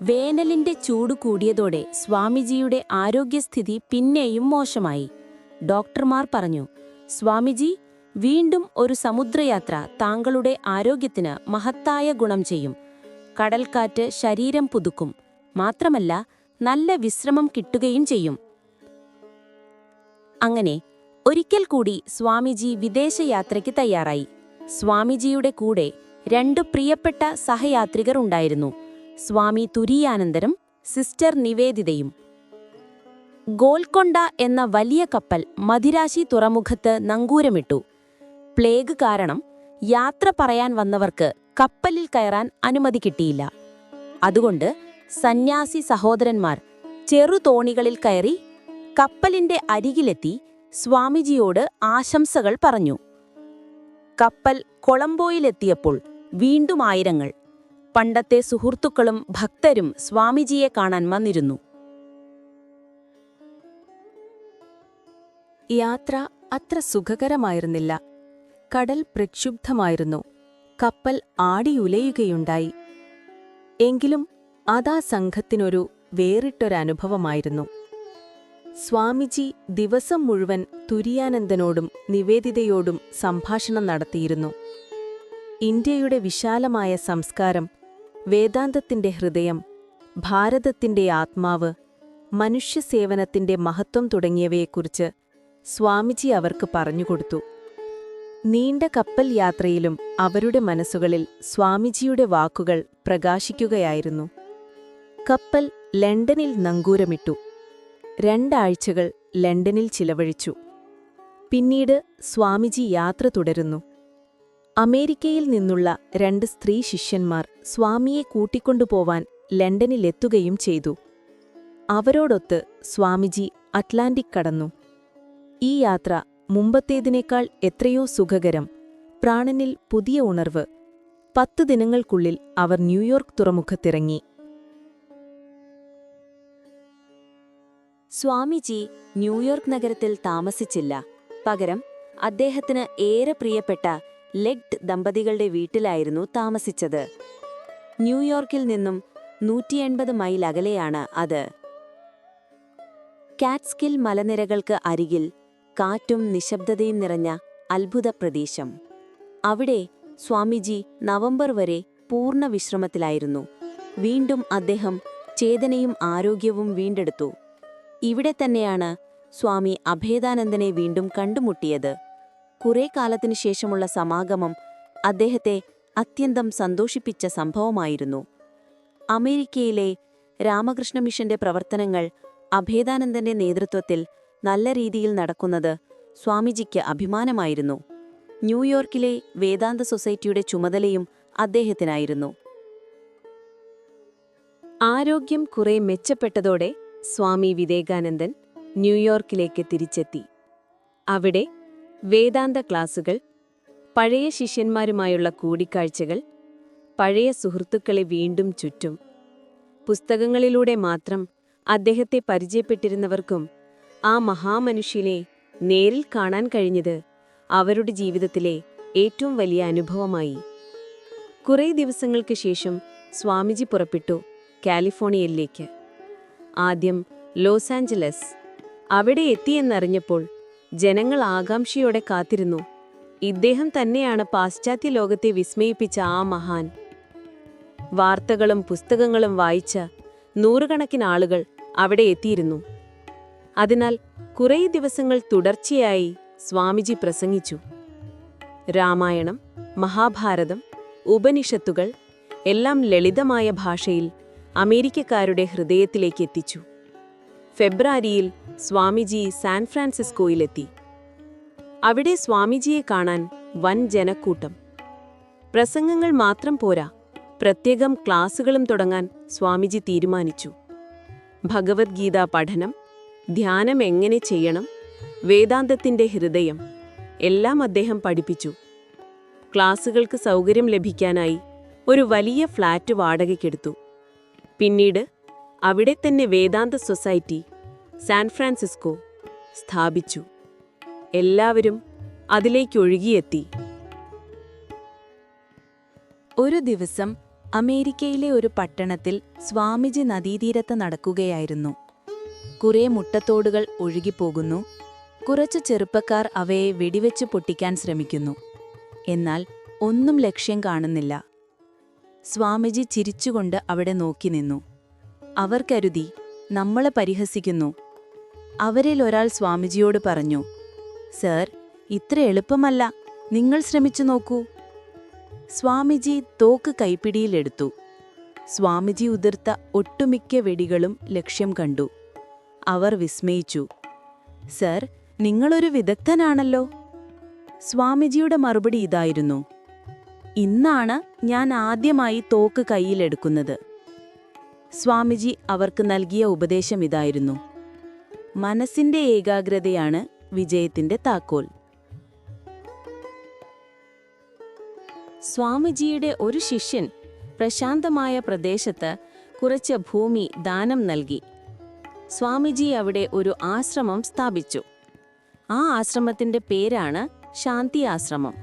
വേനലിന്റെ ചൂട് കൂടിയതോടെ സ്വാമിജിയുടെ ആരോഗ്യസ്ഥിതി പിന്നെയും മോശമായി. ഡോക്ടർമാർ പറഞ്ഞു സ്വാമിജി വീണ്ടും ഒരു സമുദ്രയാത്ര താങ്കളുടെ ആരോഗ്യത്തിന് മഹത്തായ ഗുണം ചെയ്യും. കടൽക്കാറ്റ് ശരീരം പുതുക്കും. മാത്രമല്ല നല്ല വിശ്രമം കിട്ടുകയും ചെയ്യും അങ്ങനെ ഒരിക്കൽ കൂടി സ്വാമിജി വിദേശയാത്രയ്ക്ക് തയ്യാറായി. സ്വാമിജിയുടെ കൂടെ രണ്ടു പ്രിയപ്പെട്ട സഹയാത്രികർ ഉണ്ടായിരുന്നു. സ്വാമി തുരിയാനന്ദരും സിസ്റ്റർ നിവേദിതയും. ഗോൽക്കൊണ്ട എന്ന വലിയ കപ്പൽ മദിരാശി തുറമുഖത്ത് നങ്കൂരമിട്ടു. പ്ലേഗ് കാരണം യാത്ര പറയാൻ വന്നവർക്ക് കപ്പലിൽ കയറാൻ അനുമതി കിട്ടിയില്ല. അതുകൊണ്ട് സന്യാസി സഹോദരന്മാർ ചെറുതോണികളിൽ കയറി കപ്പലിന്റെ അരികിലെത്തി സ്വാമിജിയോട് ആശംസകൾ പറഞ്ഞു. കപ്പൽ കൊളംബോയിലെത്തിയപ്പോൾ വീണ്ടും ആയിരങ്ങൾ. പണ്ടത്തെ സുഹൃത്തുക്കളും ഭക്തരും സ്വാമിജിയെ കാണാൻ വന്നിരുന്നു. യാത്ര അത്ര സുഖകരമായിരുന്നില്ല. കടൽ പ്രക്ഷുബ്ധമായിരുന്നു. കപ്പൽ ആടിയുലയുകയുണ്ടായി. എങ്കിലും അതാ സംഘത്തിനൊരു വേറിട്ടൊരനുഭവമായിരുന്നു. സ്വാമിജി ദിവസം മുഴുവൻ തുരിയാനന്ദനോടും നിവേദിതയോടും സംഭാഷണം നടത്തിയിരുന്നു. ഇന്ത്യയുടെ വിശാലമായ സംസ്കാരം വേദാന്തത്തിന്റെ ഹൃദയം ഭാരതത്തിന്റെ ആത്മാവ് മനുഷ്യസേവനത്തിന്റെ മഹത്വം തുടങ്ങിയവയെക്കുറിച്ച് സ്വാമിജി അവർക്ക് പറഞ്ഞുകൊടുത്തു. നീണ്ട കപ്പൽ യാത്രയിലും അവരുടെ മനസ്സുകളിൽ സ്വാമിജിയുടെ വാക്കുകൾ പ്രകാശിക്കുകയായിരുന്നു. കപ്പൽ ലണ്ടനിൽ നങ്കൂരമിട്ടു. രണ്ടാഴ്ചകൾ ലണ്ടനിൽ ചിലവഴിച്ചു. പിന്നീട് സ്വാമിജി യാത്ര തുടരുന്നു. അമേരിക്കയിൽ നിന്നുള്ള രണ്ട് സ്ത്രീ ശിഷ്യന്മാർ സ്വാമിയെ കൂട്ടിക്കൊണ്ടുപോവാൻ ലണ്ടനിലെത്തുകയും ചെയ്തു. അവരോടൊത്ത് സ്വാമിജി അറ്റ്ലാന്റിക് കടന്നു. ഈ യാത്ര മുമ്പത്തേതിനേക്കാൾ എത്രയോ സുഖകരം. പ്രാണനിൽ പുതിയ ഉണർവ്. പത്ത് ദിനങ്ങൾക്കുള്ളിൽ അവർ ന്യൂയോർക്ക് തുറമുഖത്തിറങ്ങി. സ്വാമിജി ന്യൂയോർക്ക് നഗരത്തിൽ താമസിച്ചില്ല. പകരം അദ്ദേഹത്തിന് ഏറെ പ്രിയപ്പെട്ട ലെഗ്ഡ് ദമ്പതികളുടെ വീട്ടിലായിരുന്നു താമസിച്ചത്. ന്യൂയോർക്കിൽ നിന്നും നൂറ്റി എൺപത് മൈൽ അകലെയാണ് അത്. കാറ്റ്സ്കിൽ മലനിരകൾക്ക് അരികിൽ കാറ്റും നിശബ്ദതയും നിറഞ്ഞ അത്ഭുത പ്രദേശം. അവിടെ സ്വാമിജി നവംബർ വരെ പൂർണ വിശ്രമത്തിലായിരുന്നു. വീണ്ടും അദ്ദേഹം ചേതനയും ആരോഗ്യവും വീണ്ടെടുത്തു. ഇവിടെ തന്നെയാണ് സ്വാമി അഭേദാനന്ദനെ വീണ്ടും കണ്ടുമുട്ടിയത്. കുറെ കാലത്തിനു ശേഷമുള്ള സമാഗമം അദ്ദേഹത്തെ അത്യന്തം സന്തോഷിപ്പിച്ച സംഭവമായിരുന്നു. അമേരിക്കയിലെ രാമകൃഷ്ണ മിഷന്റെ പ്രവർത്തനങ്ങൾ അഭേദാനന്ദന്റെ നേതൃത്വത്തിൽ നല്ല രീതിയിൽ നടക്കുന്നത് സ്വാമിജിക്ക് അഭിമാനമായിരുന്നു. ന്യൂയോർക്കിലെ വേദാന്ത സൊസൈറ്റിയുടെ ചുമതലയും അദ്ദേഹത്തിനായിരുന്നു. ആരോഗ്യം കുറെ മെച്ചപ്പെട്ടതോടെ സ്വാമി വിവേകാനന്ദൻ ന്യൂയോർക്കിലേക്ക് തിരിച്ചെത്തി. അവിടെ വേദാന്ത ക്ലാസുകൾ പഴയ ശിഷ്യന്മാരുമായുള്ള കൂടിക്കാഴ്ചകൾ പഴയ സുഹൃത്തുക്കളെ വീണ്ടും ചുറ്റും. പുസ്തകങ്ങളിലൂടെ മാത്രം അദ്ദേഹത്തെ പരിചയപ്പെട്ടിരുന്നവർക്കും ആ മഹാമനുഷ്യനെ നേരിൽ കാണാൻ കഴിഞ്ഞത് അവരുടെ ജീവിതത്തിലെ ഏറ്റവും വലിയ അനുഭവമായി. കുറേ ദിവസങ്ങൾക്ക് ശേഷം സ്വാമിജി പുറപ്പെട്ടു കാലിഫോർണിയയിലേക്ക്. ആദ്യം ലോസ് ആഞ്ചലസ്. അവിടെ എത്തിയെന്നറിഞ്ഞപ്പോൾ ജനങ്ങൾ ആകാംക്ഷയോടെ കാത്തിരുന്നു. ഇദ്ദേഹം തന്നെയാണ് പാശ്ചാത്യ ലോകത്തെ വിസ്മയിപ്പിച്ച ആ മഹാൻ. വാർത്തകളും പുസ്തകങ്ങളും വായിച്ച നൂറുകണക്കിന് ആളുകൾ അവിടെ എത്തിയിരുന്നു. അതിനാൽ കുറേ ദിവസങ്ങൾ തുടർച്ചയായി സ്വാമിജി പ്രസംഗിച്ചു. രാമായണം മഹാഭാരതം ഉപനിഷത്തുകൾ എല്ലാം ലളിതമായ ഭാഷയിൽ അമേരിക്കക്കാരുടെ ഹൃദയത്തിലേക്ക് എത്തിച്ചു. ഫെബ്രുവരിയിൽ സ്വാമിജി സാൻ ഫ്രാൻസിസ്കോയിലെത്തി. അവിടെ സ്വാമിജിയെ കാണാൻ വൻ ജനക്കൂട്ടം. പ്രസംഗങ്ങൾ മാത്രം പോരാ പ്രത്യേകം ക്ലാസുകളും തുടങ്ങാൻ സ്വാമിജി തീരുമാനിച്ചു. ഭഗവത്ഗീത പഠനം ധ്യാനം എങ്ങനെ ചെയ്യണം വേദാന്തത്തിന്റെ ഹൃദയം എല്ലാം അദ്ദേഹം പഠിപ്പിച്ചു. ക്ലാസുകൾക്ക് സൗകര്യം ലഭിക്കാനായി ഒരു വലിയ ഫ്ലാറ്റ് വാടകയ്ക്കെടുത്തു. പിന്നീട് അവിടെ തന്നെ വേദാന്ത സൊസൈറ്റി സാൻ ഫ്രാൻസിസ്കോ സ്ഥാപിച്ചു. എല്ലാവരും അതിലേക്ക് ഒഴുകിയെത്തി. ഒരു ദിവസം അമേരിക്കയിലെ ഒരു പട്ടണത്തിൽ സ്വാമിജി നദീതീരത്ത് നടക്കുകയായിരുന്നു. കുറെ മുട്ടത്തോടുകൾ ഒഴുകിപ്പോകുന്നു. കുറച്ച് ചെറുപ്പക്കാർ അവയെ വെടിവെച്ച് പൊട്ടിക്കാൻ ശ്രമിക്കുന്നു. എന്നാൽ ഒന്നും ലക്ഷ്യം കാണുന്നില്ല. സ്വാമിജി ചിരിച്ചുകൊണ്ട് അവിടെ നോക്കി നിന്നു. അവർ കരുതി നമ്മളെ പരിഹസിക്കുന്നു. അവരിൽ ഒരാൾ സ്വാമിജിയോട് പറഞ്ഞു സർ ഇത്ര എളുപ്പമല്ല. നിങ്ങൾ ശ്രമിച്ചു നോക്കൂ. സ്വാമിജി തോക്ക് കൈപ്പിടിയിലെടുത്തു. സ്വാമിജി ഉതിർത്ത ഒട്ടുമിക്ക വെടികളും ലക്ഷ്യം കണ്ടു. അവർ വിസ്മയിച്ചു സർ നിങ്ങളൊരു വിദഗ്ധനാണല്ലോ. സ്വാമിജിയുടെ മറുപടി ഇതായിരുന്നു ഇന്നാണ് ഞാൻ ആദ്യമായി തോക്ക് കൈയിലെടുക്കുന്നത്. സ്വാമിജി അവർക്ക് നൽകിയ ഉപദേശം ഇതായിരുന്നു. മനസ്സിന്റെ ഏകാഗ്രതയാണ് വിജയത്തിന്റെ താക്കോൽ. സ്വാമിജിയുടെ ഒരു ശിഷ്യൻ പ്രശാന്തമായ പ്രദേശത്ത് കുറച്ച് ഭൂമി ദാനം നൽകി. സ്വാമിജി അവിടെ ഒരു ആശ്രമം സ്ഥാപിച്ചു. ആ ആശ്രമത്തിന്റെ പേരാണ് ശാന്തി ആശ്രമം.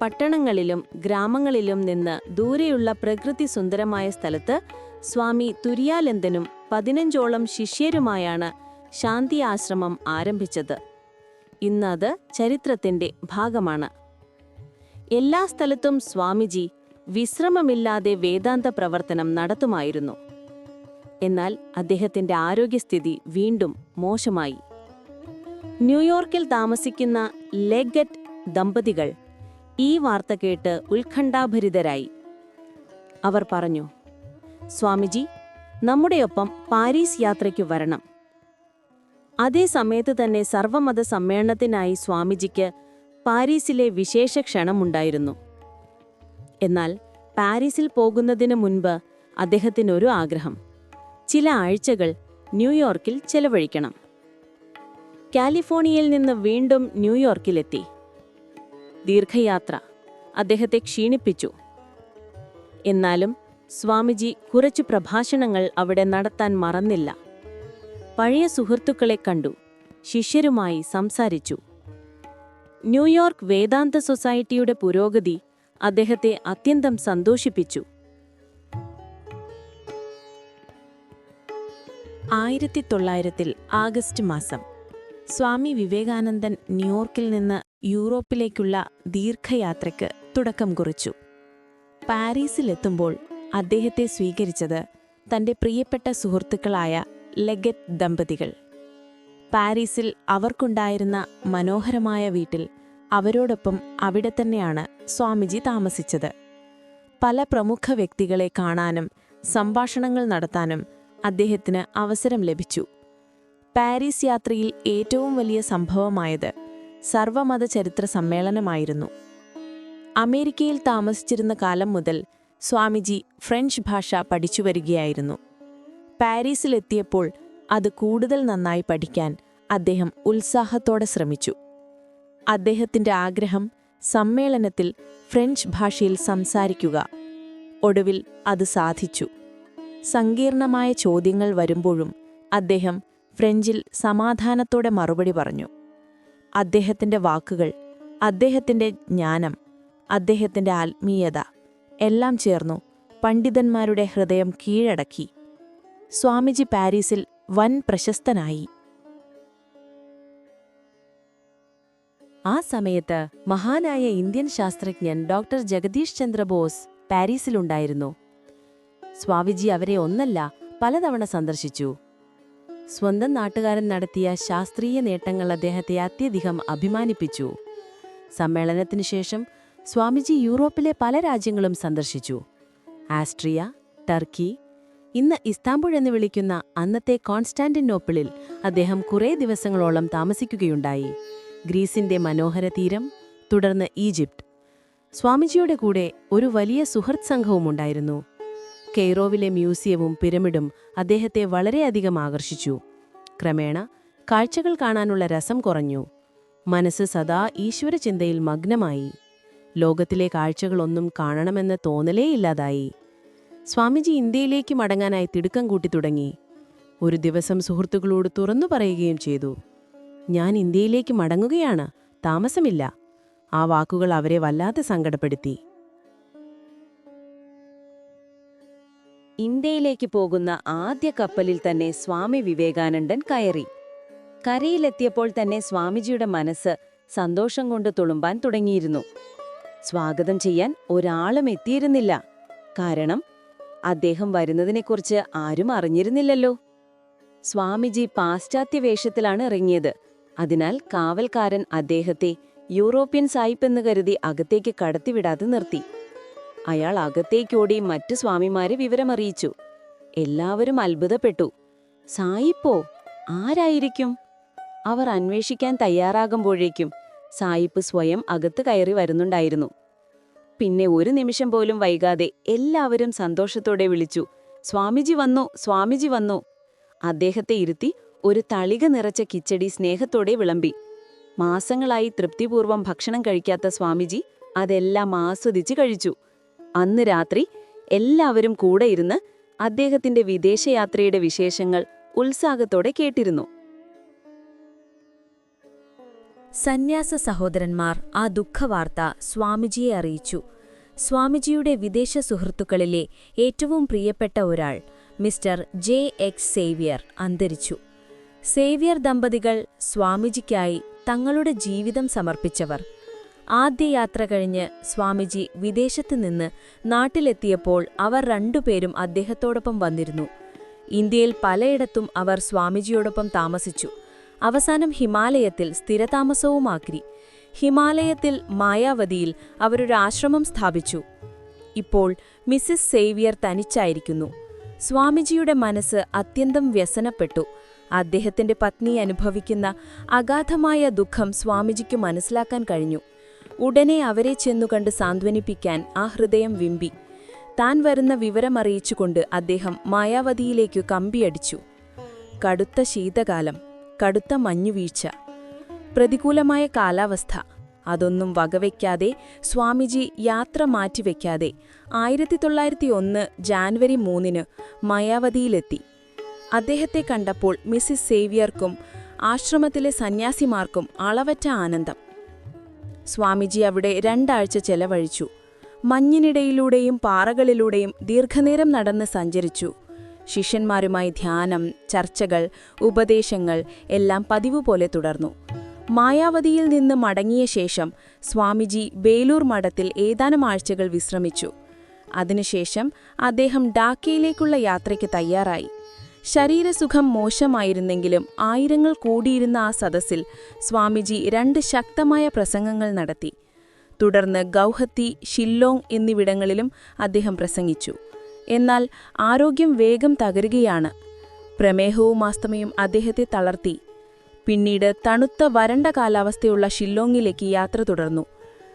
പട്ടണങ്ങളിലും ഗ്രാമങ്ങളിലും നിന്ന് ദൂരെയുള്ള പ്രകൃതി സുന്ദരമായ സ്ഥലത്ത് സ്വാമി തുര്യാലന്തനും പതിനഞ്ചോളം ശിഷ്യരുമായാണ് ശാന്തി ആശ്രമം ആരംഭിച്ചത് ഇന്നത് ചരിത്രത്തിന്റെ ഭാഗമാണ്. എല്ലാ സ്ഥലത്തും സ്വാമിജി വിശ്രമമില്ലാതെ വേദാന്ത പ്രവർത്തനം നടത്തുമായിരുന്നു. എന്നാൽ അദ്ദേഹത്തിന്റെ ആരോഗ്യസ്ഥിതി വീണ്ടും മോശമായി. ന്യൂയോർക്കിൽ താമസിക്കുന്ന ലെഗറ്റ് ദമ്പതികൾ ഈ വാർത്ത കേട്ട് ഉത്കണ്ഠാഭരിതരായി. അവർ പറഞ്ഞു സ്വാമിജി നമ്മുടെയൊപ്പം പാരീസ് യാത്രയ്ക്ക് വരണം. അതേ സമയത്ത് തന്നെ സർവമത സമ്മേളനത്തിനായി സ്വാമിജിക്ക് പാരീസിലെ വിശേഷ ക്ഷണമുണ്ടായിരുന്നു. എന്നാൽ പാരീസിൽ പോകുന്നതിന് മുൻപ് അദ്ദേഹത്തിനൊരു ആഗ്രഹം. ചില ആഴ്ചകൾ ന്യൂയോർക്കിൽ ചെലവഴിക്കണം. കാലിഫോർണിയയിൽ നിന്ന് വീണ്ടും ന്യൂയോർക്കിലെത്തി. ദീർഘയാത്ര അദ്ദേഹത്തെ ക്ഷീണിപ്പിച്ചു. എന്നാലും സ്വാമിജി കുറച്ചു പ്രഭാഷണങ്ങൾ അവിടെ നടത്താൻ മറന്നില്ല. പഴയ സുഹൃത്തുക്കളെ കണ്ടു. ശിഷ്യരുമായി സംസാരിച്ചു. ന്യൂയോർക്ക് വേദാന്ത സൊസൈറ്റിയുടെ പുരോഗതി അദ്ദേഹത്തെ അത്യന്തം സന്തോഷിപ്പിച്ചു. ആയിരത്തി തൊള്ളായിരത്തിൽ ആഗസ്റ്റ് മാസം സ്വാമി വിവേകാനന്ദൻ ന്യൂയോർക്കിൽ നിന്ന് യൂറോപ്പിലേക്കുള്ള ദീർഘയാത്രയ്ക്ക് തുടക്കം കുറിച്ചു. പാരീസിലെത്തുമ്പോൾ അദ്ദേഹത്തെ സ്വീകരിച്ചത് തന്റെ പ്രിയപ്പെട്ട സുഹൃത്തുക്കളായ ലെഗറ്റ് ദമ്പതികൾ. പാരീസിൽ അവർക്കുണ്ടായിരുന്ന മനോഹരമായ വീട്ടിൽ അവരോടൊപ്പം അവിടെ തന്നെയാണ് സ്വാമിജി താമസിച്ചത്. പല പ്രമുഖ വ്യക്തികളെ കാണാനും സംഭാഷണങ്ങൾ നടത്താനും അദ്ദേഹത്തിന് അവസരം ലഭിച്ചു. പാരീസ് യാത്രയിൽ ഏറ്റവും വലിയ സംഭവമായത് സർവമത ചരിത്ര സമ്മേളനമായിരുന്നു. അമേരിക്കയിൽ താമസിച്ചിരുന്ന കാലം മുതൽ സ്വാമിജി ഫ്രഞ്ച് ഭാഷ പഠിച്ചു വരികയായിരുന്നു. പാരീസിലെത്തിയപ്പോൾ അത് കൂടുതൽ നന്നായി പഠിക്കാൻ അദ്ദേഹം ഉത്സാഹത്തോടെ ശ്രമിച്ചു. അദ്ദേഹത്തിന്റെ ആഗ്രഹം സമ്മേളനത്തിൽ ഫ്രഞ്ച് ഭാഷയിൽ സംസാരിക്കുക. ഒടുവിൽ അത് സാധിച്ചു. സങ്കീർണമായ ചോദ്യങ്ങൾ വരുമ്പോഴും അദ്ദേഹം ഫ്രഞ്ചിൽ സമാധാനത്തോടെ മറുപടി പറഞ്ഞു. അദ്ദേഹത്തിന്റെ വാക്കുകൾ അദ്ദേഹത്തിന്റെ ജ്ഞാനം അദ്ദേഹത്തിന്റെ ആത്മീയത എല്ലാം ചേർന്നു പണ്ഡിതന്മാരുടെ ഹൃദയം കീഴടക്കി. സ്വാമിജി പാരീസിൽ വൻ പ്രശസ്തനായി. ആ സമയത്ത് മഹാനായ ഇന്ത്യൻ ശാസ്ത്രജ്ഞൻ ഡോക്ടർ ജഗദീഷ് ചന്ദ്രബോസ് പാരീസിലുണ്ടായിരുന്നു സ്വാമിജി അവരെ ഒന്നല്ല പലതവണ സന്ദർശിച്ചു. സ്വന്തം നാട്ടുകാരൻ നടത്തിയ ശാസ്ത്രീയ നേട്ടങ്ങൾ അദ്ദേഹത്തെ അത്യധികം അഭിമാനിപ്പിച്ചു. സമ്മേളനത്തിനു ശേഷം സ്വാമിജി യൂറോപ്പിലെ പല രാജ്യങ്ങളും സന്ദർശിച്ചു. ആസ്ട്രിയ ടർക്കി ഇന്ന് ഇസ്താംബുൾ എന്ന് വിളിക്കുന്ന അന്നത്തെ കോൺസ്റ്റാന്റിനോപ്പിളിൽ അദ്ദേഹം കുറേ ദിവസങ്ങളോളം താമസിക്കുകയുണ്ടായി. ഗ്രീസിന്റെ മനോഹര തീരം തുടർന്ന് ഈജിപ്ത്. സ്വാമിജിയുടെ കൂടെ ഒരു വലിയ സുഹൃത് സംഘവും ഉണ്ടായിരുന്നു. കെയ്റോവിലെ മ്യൂസിയവും പിരമിഡും അദ്ദേഹത്തെ വളരെയധികം ആകർഷിച്ചു. ക്രമേണ കാഴ്ചകൾ കാണാനുള്ള രസം കുറഞ്ഞു. മനസ്സ് സദാ ഈശ്വരചിന്തയിൽ മഗ്നമായി. ലോകത്തിലെ കാഴ്ചകളൊന്നും കാണണമെന്ന തോന്നലേ ഇല്ലാതായി. സ്വാമിജി ഇന്ത്യയിലേക്ക് മടങ്ങാനായി തിടുക്കം കൂട്ടി തുടങ്ങി. ഒരു ദിവസം സുഹൃത്തുക്കളോട് തുറന്നു പറയുകയും ചെയ്തു. ഞാൻ ഇന്ത്യയിലേക്ക് മടങ്ങുകയാണ്. താമസമില്ല. ആ വാക്കുകൾ അവരെ വല്ലാതെ സങ്കടപ്പെടുത്തി. ഇന്ത്യയിലേക്ക് പോകുന്ന ആദ്യ കപ്പലിൽ തന്നെ സ്വാമി വിവേകാനന്ദൻ കയറി. കരയിലെത്തിയപ്പോൾ തന്നെ സ്വാമിജിയുടെ മനസ്സ് സന്തോഷം കൊണ്ട് തുളുമ്പാൻ തുടങ്ങിയിരുന്നു. സ്വാഗതം ചെയ്യാൻ ഒരാളും എത്തിയിരുന്നില്ല. കാരണം അദ്ദേഹം വരുന്നതിനെക്കുറിച്ച് ആരും അറിഞ്ഞിരുന്നില്ലല്ലോ. സ്വാമിജി പാശ്ചാത്യ വേഷത്തിലാണ് ഇറങ്ങിയത്. അതിനാൽ കാവൽക്കാരൻ അദ്ദേഹത്തെ യൂറോപ്യൻ സായിപ്പ് എന്ന് കരുതി അകത്തേക്ക് കടത്തിവിടാതെ നിർത്തി. അയാൾ അകത്തേക്കോടി മറ്റു സ്വാമിമാരെ വിവരമറിയിച്ചു. എല്ലാവരും അത്ഭുതപ്പെട്ടു. സായിപ്പോ ആരായിരിക്കും? അവർ അന്വേഷിക്കാൻ തയ്യാറാകുമ്പോഴേക്കും സായിപ്പ് സ്വയം അകത്ത് കയറി വരുന്നുണ്ടായിരുന്നു. പിന്നെ ഒരു നിമിഷം പോലും വൈകാതെ എല്ലാവരും സന്തോഷത്തോടെ വിളിച്ചു സ്വാമിജി വന്നു സ്വാമിജി വന്നു. അദ്ദേഹത്തെ ഇരുത്തി ഒരു തളിക നിറച്ച കിച്ചടി സ്നേഹത്തോടെ വിളമ്പി. മാസങ്ങളായി തൃപ്തിപൂർവം ഭക്ഷണം കഴിക്കാത്ത സ്വാമിജി അതെല്ലാം ആസ്വദിച്ച് കഴിച്ചു. അന്ന് രാത്രി എല്ലാവരും കൂടെ ഇരുന്ന് അദ്ദേഹത്തിന്റെ വിദേശയാത്രയുടെ വിശേഷങ്ങൾ ഉത്സാഹത്തോടെ കേട്ടിരുന്നു. സന്യാസ സഹോദരന്മാർ ആ ദുഃഖവാർത്ത സ്വാമിജിയെ അറിയിച്ചു. സ്വാമിജിയുടെ വിദേശ സുഹൃത്തുക്കളിലെ ഏറ്റവും പ്രിയപ്പെട്ട ഒരാൾ മിസ്റ്റർ ജെ എക്സ് സേവ്യർ അന്തരിച്ചു. സേവിയർ ദമ്പതികൾ സ്വാമിജിക്കായി തങ്ങളുടെ ജീവിതം സമർപ്പിച്ചവർ. ആദ്യ യാത്ര കഴിഞ്ഞ് സ്വാമിജി വിദേശത്ത് നിന്ന് നാട്ടിലെത്തിയപ്പോൾ അവർ രണ്ടുപേരും അദ്ദേഹത്തോടൊപ്പം വന്നിരുന്നു. ഇന്ത്യയിൽ പലയിടത്തും അവർ സ്വാമിജിയോടൊപ്പം താമസിച്ചു. അവസാനം ഹിമാലയത്തിൽ സ്ഥിരതാമസവുമാക്കി. ഹിമാലയത്തിൽ മായാവതിയിൽ അവരൊരു ആശ്രമം സ്ഥാപിച്ചു. ഇപ്പോൾ മിസ്സിസ് സേവിയർ തനിച്ചായിരിക്കുന്നു. സ്വാമിജിയുടെ മനസ്സ് അത്യന്തം വ്യസനപ്പെട്ടു. അദ്ദേഹത്തിന്റെ പത്നി അനുഭവിക്കുന്ന അഗാധമായ ദുഃഖം സ്വാമിജിക്ക് മനസ്സിലാക്കാൻ കഴിഞ്ഞു. ഉടനെ അവരെ ചെന്നുകണ്ട് സാന്ത്വനിപ്പിക്കാൻ ആ ഹൃദയം വിമ്പി. താൻ വരുന്ന വിവരമറിയിച്ചുകൊണ്ട് അദ്ദേഹം മായാവതിയിലേക്കു കമ്പിയടിച്ചു. കടുത്ത ശീതകാലം. കടുത്ത മഞ്ഞുവീഴ്ച. പ്രതികൂലമായ കാലാവസ്ഥ. അതൊന്നും വകവയ്ക്കാതെ സ്വാമിജി യാത്ര മാറ്റിവെക്കാതെ ആയിരത്തി തൊള്ളായിരത്തി ഒന്ന് ജാനുവരി മൂന്നിന് മായാവതിയിലെത്തി. അദ്ദേഹത്തെ കണ്ടപ്പോൾ മിസ്സിസ് സേവിയർക്കും ആശ്രമത്തിലെ സന്യാസിമാർക്കും അളവറ്റ ആനന്ദം. സ്വാമിജി അവിടെ രണ്ടാഴ്ച ചെലവഴിച്ചു. മഞ്ഞിനിടയിലൂടെയും പാറകളിലൂടെയും ദീർഘനേരം നടന്ന് സഞ്ചരിച്ചു. ശിഷ്യന്മാരുമായി ധ്യാനം ചർച്ചകൾ ഉപദേശങ്ങൾ എല്ലാം പതിവ് പോലെ തുടർന്നു. മായാവതിയിൽ നിന്ന് മടങ്ങിയ ശേഷം സ്വാമിജി ബേലൂർ മഠത്തിൽ ഏതാനും ആഴ്ചകൾ വിശ്രമിച്ചു. അതിനുശേഷം അദ്ദേഹം ഡാക്കയിലേക്കുള്ള യാത്രയ്ക്ക് തയ്യാറായി. ശരീരസുഖം മോശമായിരുന്നെങ്കിലും ആയിരങ്ങൾ കൂടിയിരുന്ന ആ സദസ്സിൽ സ്വാമിജി രണ്ട് ശക്തമായ പ്രസംഗങ്ങൾ നടത്തി. തുടർന്ന് ഗൗഹത്തി ഷില്ലോങ് എന്നിവിടങ്ങളിലും അദ്ദേഹം പ്രസംഗിച്ചു. എന്നാൽ ആരോഗ്യം വേഗം തകരുകയാണ്. പ്രമേഹവും ആസ്തമയും അദ്ദേഹത്തെ തളർത്തി. പിന്നീട് തണുത്ത വരണ്ട കാലാവസ്ഥയുള്ള ഷില്ലോങ്ങിലേക്ക് യാത്ര തുടർന്നു.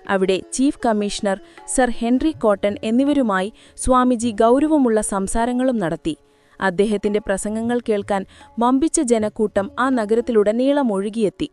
അവിടെ chief commissioner sir Henry Cotton എന്നിവരുമായി സ്വാമിജി ഗൗരവമുള്ള സംസാരങ്ങളും നടത്തി. അദ്ദേഹത്തിന്റെ പ്രസംഗങ്ങൾ കേൾക്കാൻ വമ്പിച്ച ജനക്കൂട്ടം ആ നഗരത്തിലുടനീളം ഒഴുകിയെത്തി.